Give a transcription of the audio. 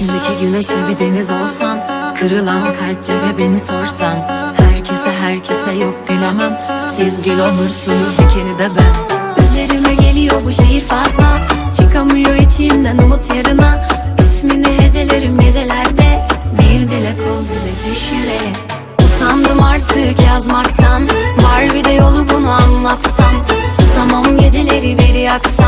İçimdeki güneşe bir deniz olsan Kırılan kalplere beni sorsan Herkese herkese yok gülemem Siz gül olursunuz dikeni de ben. Üzerime geliyor bu şehir fazla Çıkamıyor içimden umut yarına. İsmini hecelerim gecelerde Bir dilek ol bize düş yüreğe Usandım artık yazmaktan Var bir de yolu bunu anlatsam. Susamam geceleri bir yaksam